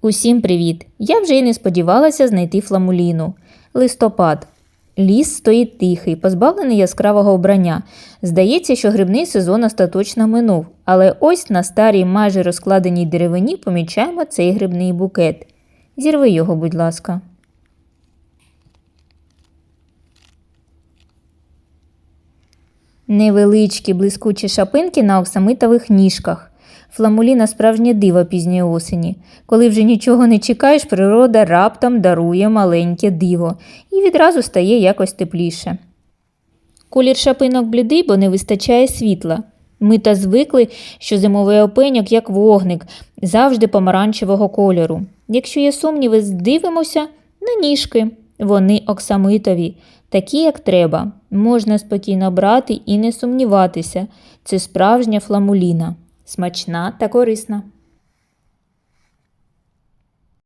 Усім привіт! Я вже й не сподівалася знайти фламуліну. Листопад. Ліс стоїть тихий, позбавлений яскравого вбрання. Здається, що грибний сезон остаточно минув, але ось на старій майже розкладеній деревині помічаємо цей грибний букет. Зірви його, будь ласка. Невеличкі блискучі шапинки на оксамитових ніжках. Фламуліна справжнє диво пізньої осені. Коли вже нічого не чекаєш, природа раптом дарує маленьке диво і відразу стає якось тепліше. Колір шапинок блідий, бо не вистачає світла. Ми та звикли, що зимовий опеньок, як вогник, завжди помаранчевого кольору. Якщо є сумніви, дивимося на ніжки. Вони оксамитові, такі, як треба. Можна спокійно брати і не сумніватися. Це справжня фламуліна, смачна та корисна.